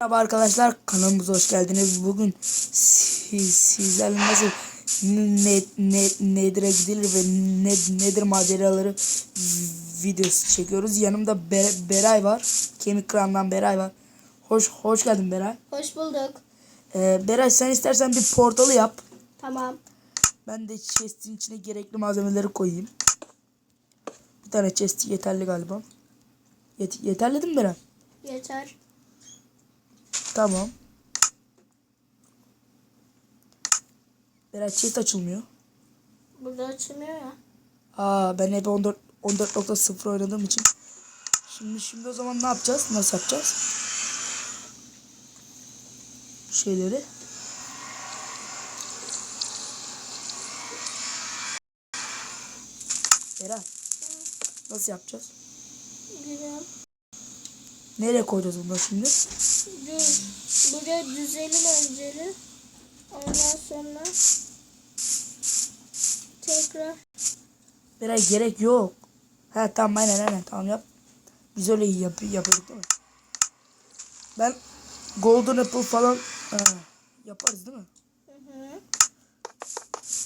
Merhaba arkadaşlar kanalımıza hoş geldiniz. Bugün siz, sizlerle nasıl ne, ne, nedir'e gidilir ve ne, nedir maceraları videosu çekiyoruz. Yanımda Be- Beray var. Kemik Kıran'dan Beray var. Hoş hoş geldin Beray. Hoş bulduk. Ee, Beray sen istersen bir portalı yap. Tamam. Ben de chest'in içine gerekli malzemeleri koyayım. Bir tane chest yeterli galiba. Yet- yeterli değil mi Beray? Yeter. Tamam. Beray chest açılmıyor. Burada açılmıyor ya. Aa ben hep 14 14.0 oynadığım için. Şimdi şimdi o zaman ne yapacağız? Nasıl yapacağız? Şeyleri. Beray. Nasıl yapacağız? Güzel. Nereye koyacağız bunları şimdi? Düz. Buraya düzelim önceli. Ondan sonra tekrar Beray gerek yok. Ha tamam aynen aynen tamam yap. Biz öyle iyi yap yapıyorduk değil mi? Ben Golden Apple falan ha, yaparız değil mi? hı hı.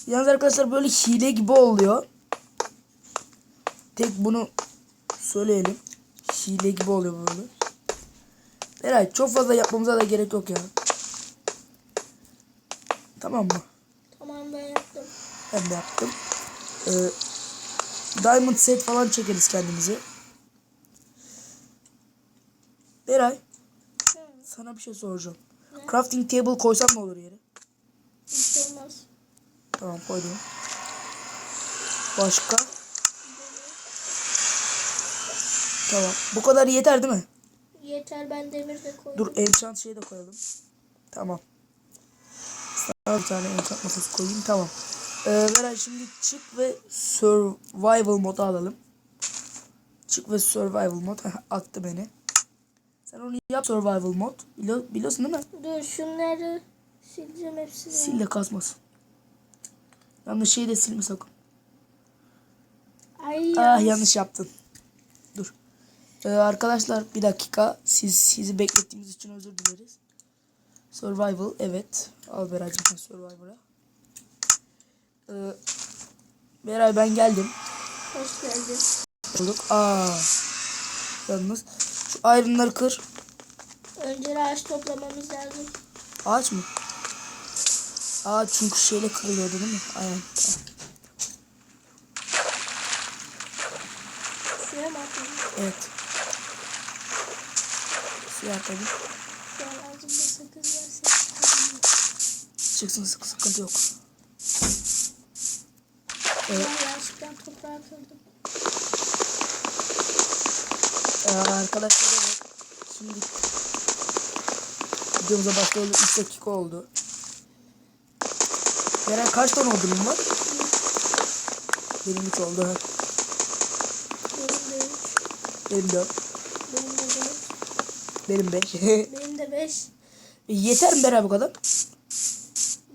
Yalnız arkadaşlar böyle hile gibi oluyor. Tek bunu söyleyelim. Hile gibi oluyor böyle. Beray çok fazla yapmamıza da gerek yok ya. Tamam mı? Tamam ben yaptım. Ben de yaptım. Ee, diamond set falan çekeriz kendimize. Beray Hı. sana bir şey soracağım. Ne? Crafting table koysam ne olur yere? Bir şey olmaz. Tamam koydum. Başka? Tamam. Bu kadar yeter değil mi? Yeter ben demir de koydum. Dur enchant şeyi de koyalım. Tamam. Sana bir tane enchant masası koyayım. Tamam. Ee, Beray şimdi çık ve survival modu alalım. Çık ve survival mod. Attı beni. Sen onu yap survival mod. Bili- biliyorsun değil mi? Dur şunları sileceğim hepsini. Sil de kasmasın. Yanlış şeyi de silme sakın. Ay Ah yanlış yaptın. Ee, arkadaşlar bir dakika. Siz sizi beklettiğimiz için özür dileriz. Survival evet. Al Beray'cım Survival'a. Ee, Beray ben geldim. Hoş geldin. Bulduk. Aa. Yalnız şu ayrımları kır. Önce ağaç toplamamız lazım. Ağaç mı? Ağaç çünkü şeyle kırılıyordu değil mi? Aynen. Tamam. Şuraya mı atalım? Evet. Varsa. Çıksın sık sıkıntı yok. Evet. Ben toprağa kırdım. Ee, arkadaşlar evet. Şimdi videomuza başlayalı 3 dakika oldu. Beren kaç tane odunun var? Benim 3 oldu. Benim de üç. Benim 4. Benim de. Benim 5. Benim de beş. Yeter mi Beren bu kadar?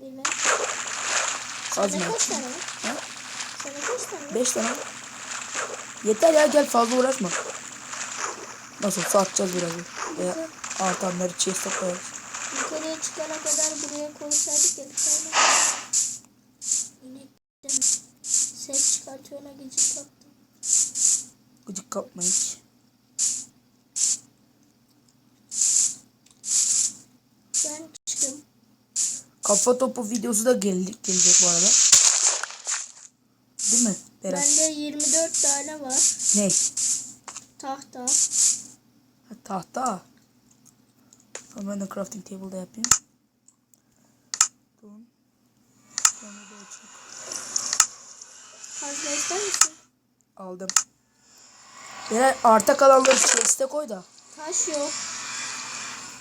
Bilmem. Az Sana mı? kaç tane var? Ha? Sana kaç tane var? 5 tane. Yeter ya gel fazla uğraşma. Nasıl satacağız birazdan. Veya artanları chest'e koyarız. Yukarıya çıkana kadar buraya koysaydık ya bir tane. Ses çıkartıyor ona gıcık kaptım. Gıcık kapma hiç. Ben çıktım. Kafa topu videosu da gel gelecek bu arada. Değil mi? Beren? Bende 24 tane var. Ne? Tahta. Ha, tahta. Tamam ben de crafting table'da yapayım. Tamam. Sonra da açık. Fazla ister misin? Aldım. Beren arta kalanları chest'e koy da. Taş yok.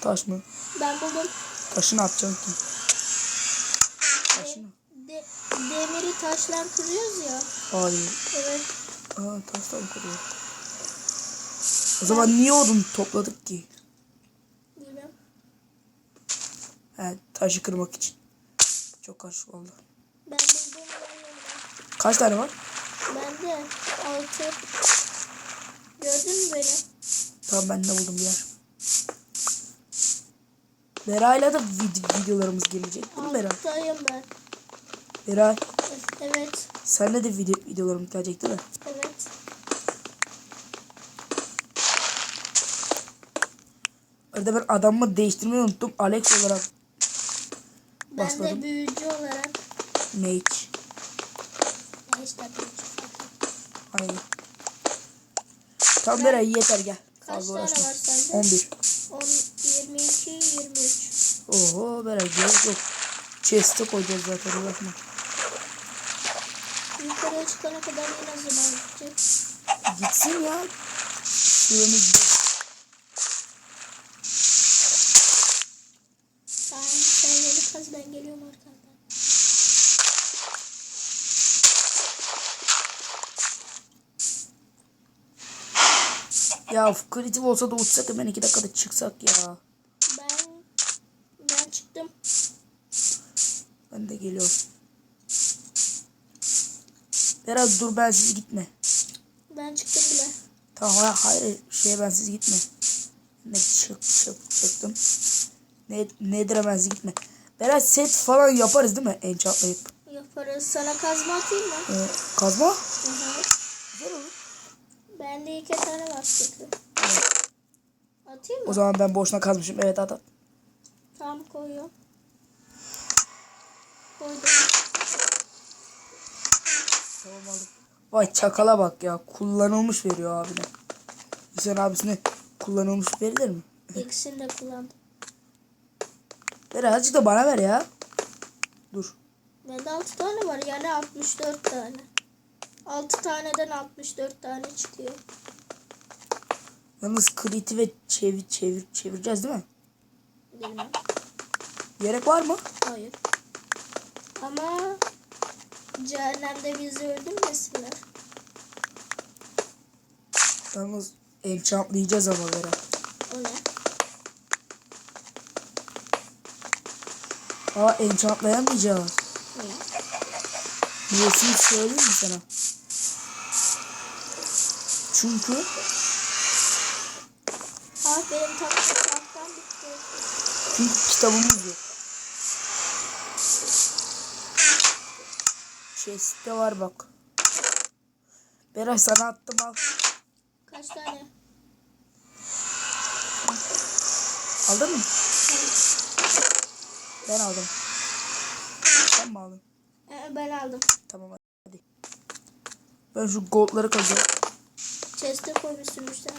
Taş mı? Ben buldum. Taşı ne yapacaksın ki? Taşı mı? De, demiri taşla kırıyoruz ya. Hayır. Evet. Aa taştan kırıyor. O zaman niye odun topladık ki? Bilmem. He taşı kırmak için. Çok karışık oldu. Ben buldum. Kaç tane var? Bende altı. Gördün mü beni? Tamam ben de buldum bir yer. Beray'la da vid- videolarımız gelecek değil mi? Alttayım ben. Beray Evet. senle de video, videolarımız gelecek değil mi? Evet. Arada ben adamımı değiştirmeyi unuttum. Alex olarak Ben de büyücü olarak. mage. Ne işte büyücü. Aynen. Tamam Beray yeter gel. Kaç Fazla tane uğraşma. var sende? 11. 10, 22, 23. Oho Beray gerek yok. Chest'e koyacağız zaten uğraşma. Yukarıya çıkana kadar yine zaman gidecek. Gitsin ya. Yok. Tamam sen yolu kaz ben geliyorum arkandan. Ya kritik olsa da uçsak hemen iki dakikada çıksak ya. Ben ben çıktım. Ben de geliyorum. Beraz dur ben siz gitme. Ben çıktım bile. Tamam hayır, hayır şeye ben siz gitme. Ne çık çık çıktım. Ne nedir ben siz gitme. Beraz set falan yaparız değil mi? Enchantlayıp. Yaparız. Sana kazma atayım mı? Ee, kazma. Hı hı. Güzel olur. Bende iki tane var çünkü. Atayım mı? O zaman ben boşuna kazmışım. Evet at at. Tamam koyuyorum. Koydum. Vay çakala bak ya. Kullanılmış veriyor abine. Hüseyin abisine kullanılmış verilir mi? İkisini de kullandım. Ver azıcık da bana ver ya. Dur. Bende 6 tane var yani 64 tane. 6 taneden 64 tane çıkıyor. Yalnız kriti ve çevir, çevir, çevireceğiz değil mi? Bilmem. Gerek var mı? Hayır. Ama cehennemde bizi öldürmesinler. Yalnız enchantlayacağız ama Vera. O ne? Aa enchantlayamayacağız. Niye? Niyesini söyleyeyim mi sana? Çünkü Ah benim tatlı tahtam bitti. çünkü kitabımız yok. Chest'te var bak. Beray sana attım al. Kaç tane? Aldın mı? Ben aldım. Sen mi aldın? Ee, ben aldım. Tamam hadi. Ben şu goldları kazıyorum. Chest'e koymuşsun işte.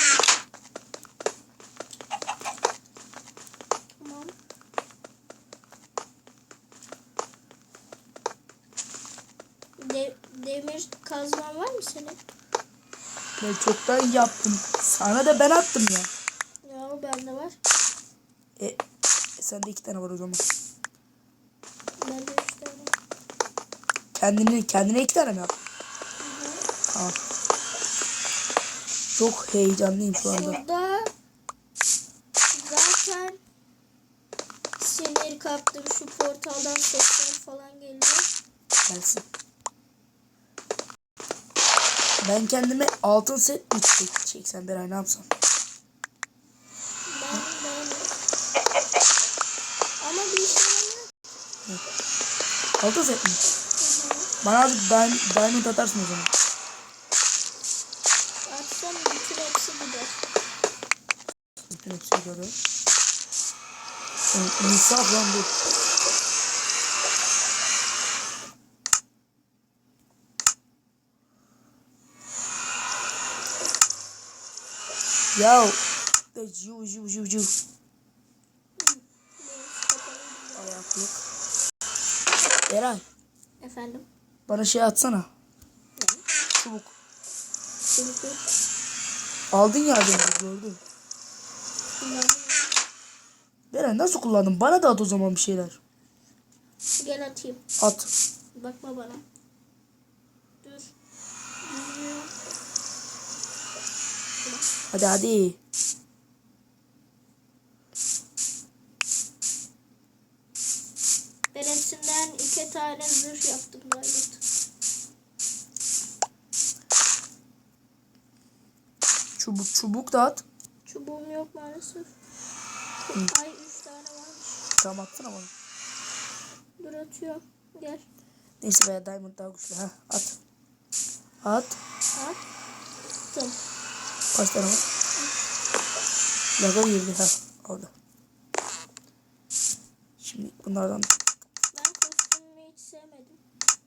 Tamam. De- demir kazman var mı senin? Ben çoktan yaptım. Sana da ben attım ya. Ya bende var. E, sende iki tane var o zaman. Bende üç tane. Kendine, kendine iki tane mi yaptın? Tamam. Çok heyecanlıyım şu anda. Şurada zaten sinir kaptım. Şu portaldan sesler falan geliyor. Gelsin. Ben kendime altın set mi çek, çeksem Beray ne yapsam? Ben ben ama bir şey yok. Altın set mi? Bana azıcık diamond, diamond atarsın o zaman. Atsam bütün hepsi gider. Bütün görüyorum. Evet, İnsaf lan bu. Yo. Ju ju ju ju. Ayaklık. Eray Efendim? bana şey atsana. Çubuk. Çubuk. Aldın ya gördüm. Kullandım. Eray nasıl kullandın? Bana da at o zaman bir şeyler. Gel atayım. At. Bakma bana. Dur. Düzgün. Hadi hadi. Ben hepsinden iki tane zırh yaptım Diamond. Çubuk çubuk da at. Çubuğum yok maalesef. Ay üç tane varmış. Tamam atsana bana. Dur atıyorum. Gel. Neyse veya diamond daha güçlü. Ha at. At. Attım. Kaç tane var? Laga girdi ha. Orada. Şimdi bunlardan Ben kostümümü hiç sevmedim.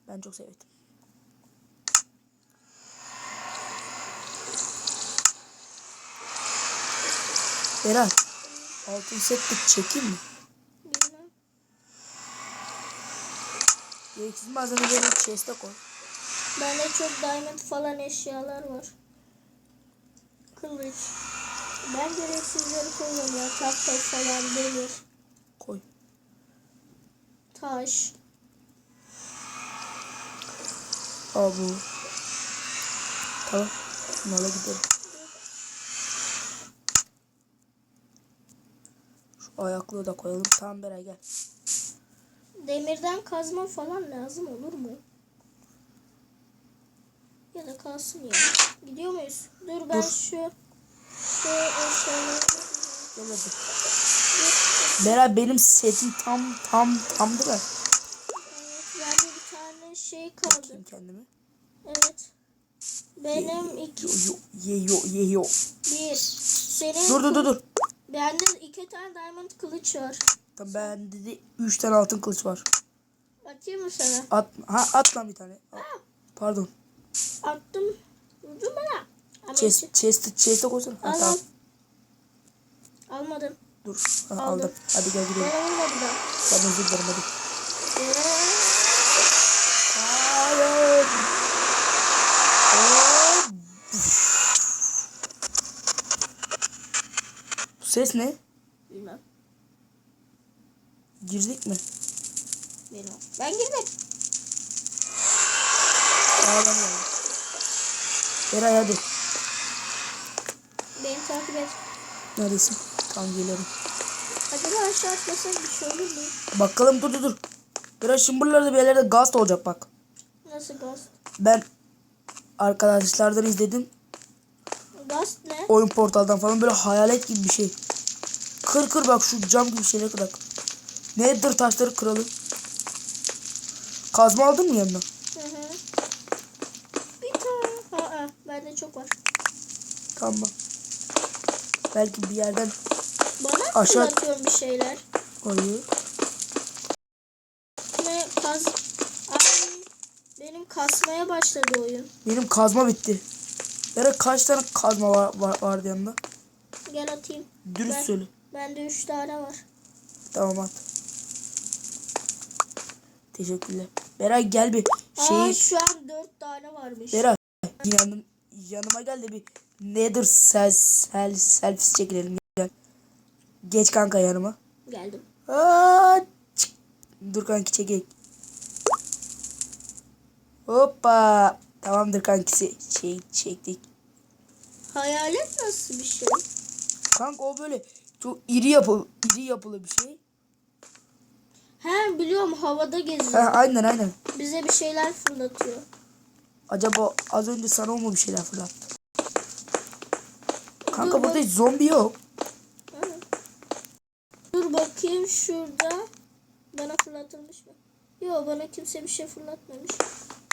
ben çok sevdim. Berat. Altın setlik çekeyim mi? Bilmem. Gereksiz malzemeleri chest'e koy. Bende çok diamond falan eşyalar var. Kılıç. Ben gereksizleri kullanıyorum. Tahta falan demir. Koy. Taş. Al bu. Tamam. Bunlarla gidelim. Şu ayaklığı da koyalım. Tamam Beray gel. Demirden kazma falan lazım olur mu? Ya da kalsın ya. Gidiyor muyuz? Dur ben Dur. şu hadi. Dur. Beray benim setim tam tam tamdı da. Evet, bende bir tane şey kaldı. Bakayım kendimi. Evet. Benim iki, Yo yo ye yo ye yo. bir. Senin Dur dur dur dur. Bende iki tane diamond kılıç var. Tamam bende de 3 tane altın kılıç var. Atayım mı sana? At ha at lan bir tane. Al. Pardon. Attım. Vurdun bana. Ama Chest chest chest'e koysana. Ha, Al tamam. Almadım. Dur. Ha, Aldım. aldım. Hadi gel gidelim. Bana vurmadı da. Ben özür dilerim hadi. Hayır. Bu ses ne? Bilmem. Girdik mi? Bilmem. Ben girdim. Ağlamıyorum. Eray hadi. Beni takip et. Neredesin? Tamam geliyorum. Acaba aşağı atlasak bir şey olur mu? Bakalım dur dur dur. Biraz şımbırlarda bir yerlerde gaz olacak bak. Nasıl gaz? Ben arkadaşlardan izledim. Gaz ne? Oyun portaldan falan böyle hayalet gibi bir şey. Kır kır bak şu cam gibi şeyleri kırak. Nedir taşları kıralım. Kazma aldın mı yanına? Hı hı. Bir tane. Aa, bende çok var. Tamam. Belki bir yerden Bana Aşağı- fırlatıyorsun bir şeyler? ayı. Ne kaz... Ay, benim kasmaya başladı oyun. Benim kazma bitti. Yara kaç tane kazma var, var, vardı yanında? Gel atayım. Dürüst Ben- söyle. Bende üç tane var. Tamam at. Teşekkürler. Beray gel bir Aa şeyi. şu an dört tane varmış. Beray yanım, yanıma gel de bir nedir sel sel selfie çekilelim gel. Geç kanka yanıma. Geldim. Aa, çık. Dur kanki çekek. Hoppa. Tamamdır kankisi. Şey çektik. Hayalet nasıl bir şey? Kanka o böyle çok iri yapı iri yapılı bir şey. He biliyorum havada geziyor. Ha, aynen aynen. Bize bir şeyler fırlatıyor. Acaba az önce sana mu bir şeyler fırlattı? Kanka Dur burada bak- hiç zombi yok. Dur bakayım şurada. Bana fırlatılmış mı? Yok bana kimse bir şey fırlatmamış.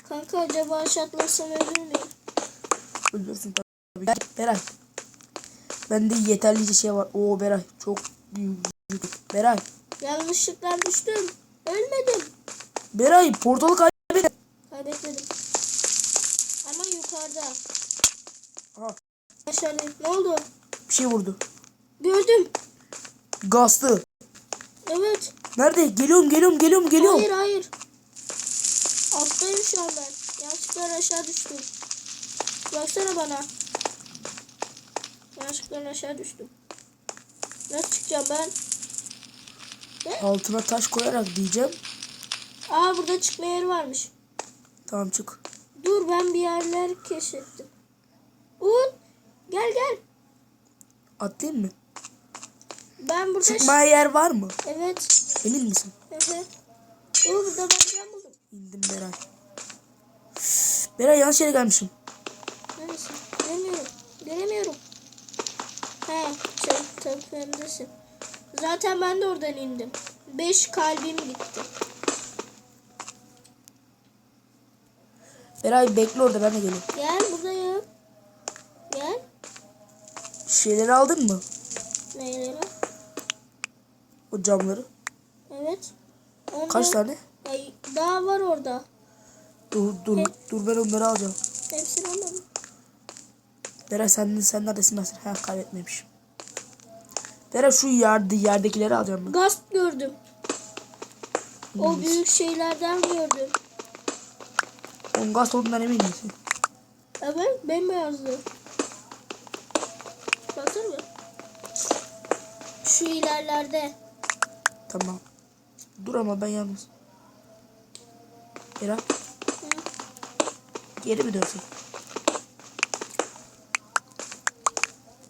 Kanka acaba aşağı atlasam ölür müyüm? Ölürsün tabii. Gel Beray. Bende yeterlice şey var. Oo Beray çok büyük. Beray. Yanlışlıkla düştüm. Ölmedim. Beray portalı kaybettim. Kaybetmedim. Ama yukarıda. Aha, Aşağıdayım. Ne oldu? bir şey vurdu. Gördüm. Gazlı. Evet. Nerede? Geliyorum geliyorum geliyorum geliyorum. Hayır hayır. Alttayım şu an ben. Yanlışlıkla aşağı düştüm. Baksana bana. Yanlışlıkla aşağı düştüm. Nasıl çıkacağım ben? Altına taş koyarak diyeceğim. Aa burada çıkma yeri varmış. Tamam çık. Dur ben bir yerler keşfettim. Uğur gel gel. Atlayayım mı? Ben burada... Çıkmaya yer var mı? Evet. Emin misin? Evet. Uğur burada ben buldum. İndim Beray. Beray yanlış yere gelmişim. Neredesin? Göremiyorum. Göremiyorum. He tabii önündesin. Zaten ben de oradan indim. 5 kalbim gitti. Beray bekle orada ben de geleyim. Gel buradayım. Gel. Şeyleri aldın mı? Neyleri? O camları. Evet. Ondan- Kaç tane? Ay, daha var orada. Dur dur dur ben onları alacağım. Hepsini almadım. Beray sen, sen neredesin nasıl? Ha kaybetmemiş. Beray şu yerde, yerdekileri alacağım ben. Gasp gördüm. O büyük şeylerden gördüm. Gaz olduğundan emin misin? Evet bembeyazdı. Baksana. Şu ilerlerde. Tamam. Dur ama ben yalnız. Hı. geri mi dönsün?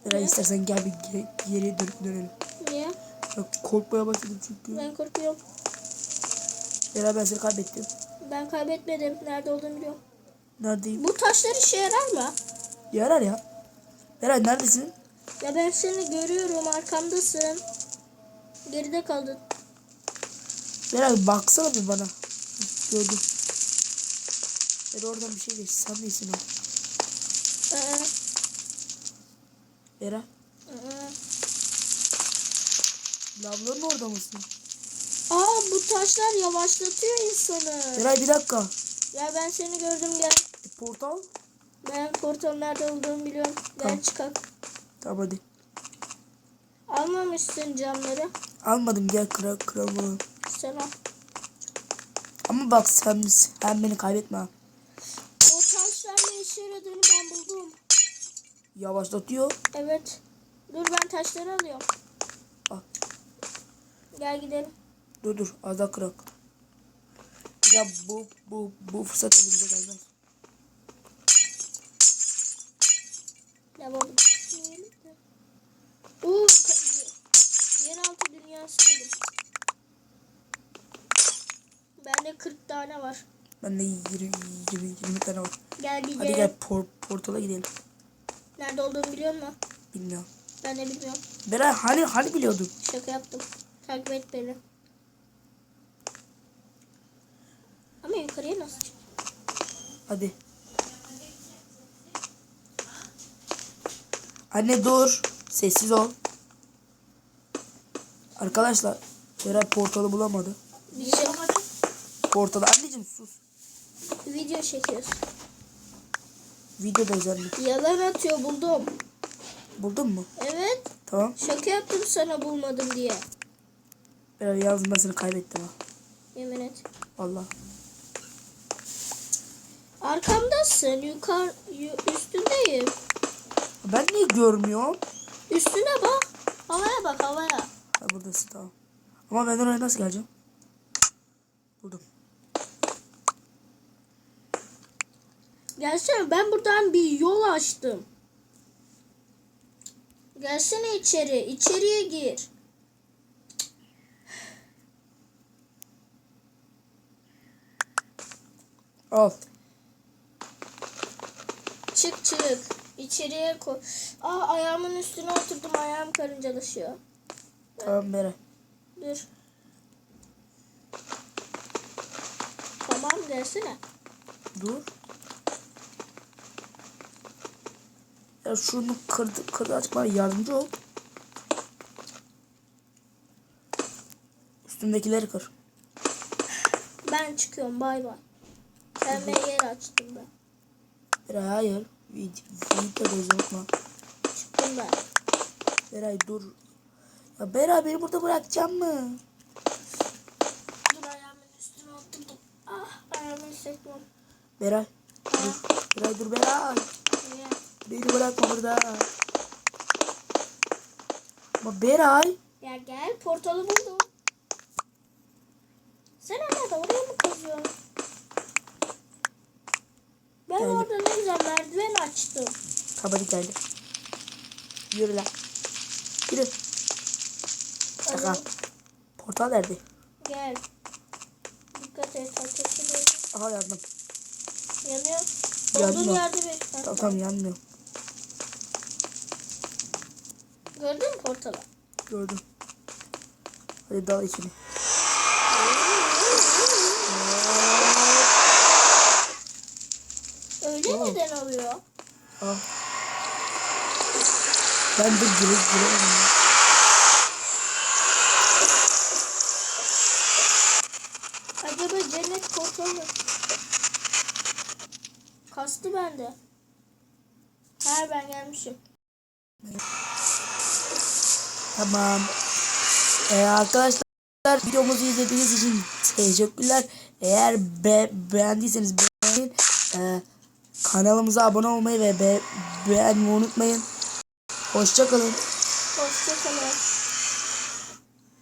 Beray istersen gel bir ge- geri dönüp dönelim. Niye? Ya korkmaya başladım çünkü. Ben korkuyorum. Beray ben seni kaybettim. Ben kaybetmedim. Nerede olduğunu biliyorum. Neredeyim? Bu taşlar işe yarar mı? Yarar ya. Beray neredesin? Ya ben seni görüyorum. Arkamdasın. Geride kaldın. Beray baksana bir bana. Gördüm. Beray oradan bir şey geç. Sen değilsin o. Ee, Beray. ee. Lavların orada mısın? Bu taşlar yavaşlatıyor insanı. Beray bir dakika. Ya ben seni gördüm gel. E, portal. Ben portalın nerede olduğunu biliyorum. Gel Tamam. çıkak. Tamam hadi. Almamışsın camları. Almadım gel kıra kıralım. Sen al. Ama bak sen, sen beni kaybetme. O taşlar ne işe yaradığını ben buldum. Yavaşlatıyor. Evet. Dur ben taşları alıyorum. Al. Gel gidelim. Dur dur az daha kırak. Bir daha bu, bu, bu fırsat elimize gelmez. Ne var? Oo, ka- yeraltı dünyası buldum. Bende 40 tane var. Bende 20, 20, 20 tane var. Gel gidelim. Hadi gel por, portala gidelim. Nerede olduğunu biliyor musun? Bilmiyorum. Ben de bilmiyorum. Beray hani hani biliyordun? Şaka yaptım. Takip et beni. Nasıl çık? Hadi. Anne dur. Sessiz ol. Arkadaşlar Beray portalı bulamadı. Bir şey Portalı anneciğim sus. video çekiyoruz. Videoda özellik. Yalan atıyor buldum. Buldun mu? Evet. Tamam. Şaka yaptım sana bulmadım diye. Ben seni kaybettim ha. Yemin et. Valla. Arkamdasın. Yukarı yu- üstündeyim. Ben niye görmüyorum? Üstüne bak. Havaya bak havaya. Ha buradasın tamam. Ama ben oraya nasıl geleceğim? Buldum. Gelsene ben buradan bir yol açtım. Gelsene içeri. İçeriye gir. Al. Çık çık. İçeriye koy. Aa ayağımın üstüne oturdum. Ayağım karıncalaşıyor. Tamam Beray. Dur. Tamam gelsene. Dur. Ya şunu kırdı, kırdı bana yardımcı ol. Üstündekileri kır. Ben çıkıyorum bay bay. Pembe yer açtım ben. Beray hayır. Video, videoda unutma. Çıktım ben. Beray dur. Ya Beray beni burada bırakacak mı? Dur ayağımın üstüne oturdum. Ah ayağımı hissetmiyorum. Beray. Dur. Beray dur Beray. Niye? Beni bırakma burada. Ama Beray. Ya gel portalı buldum. Sen hala da oraya mı kazıyorsun? Ben Geldim. orada ne güzel merdiven açtım. Hadi geldi. Yürü lan. Yürü. Şaka. Portal nerede? gel. Dikkat et ateşi Aha yandım. yanıyor. Yanıyor. Olduğun yerde bir. Tamam tamam yanmıyor. Gördün mü portalı? Gördüm. Hadi dal içine. Öyle Oo. neden oluyor? Al. Ben de güle güle. Acaba cennet kontrol mü? Kastı bende. Her ben gelmişim. Tamam. Ee, arkadaşlar videomuzu izlediğiniz için teşekkürler. Eğer be beğendiyseniz beğenin. Ee, kanalımıza abone olmayı ve be beğenmeyi unutmayın. Hoşçakalın. Hoşçakalın.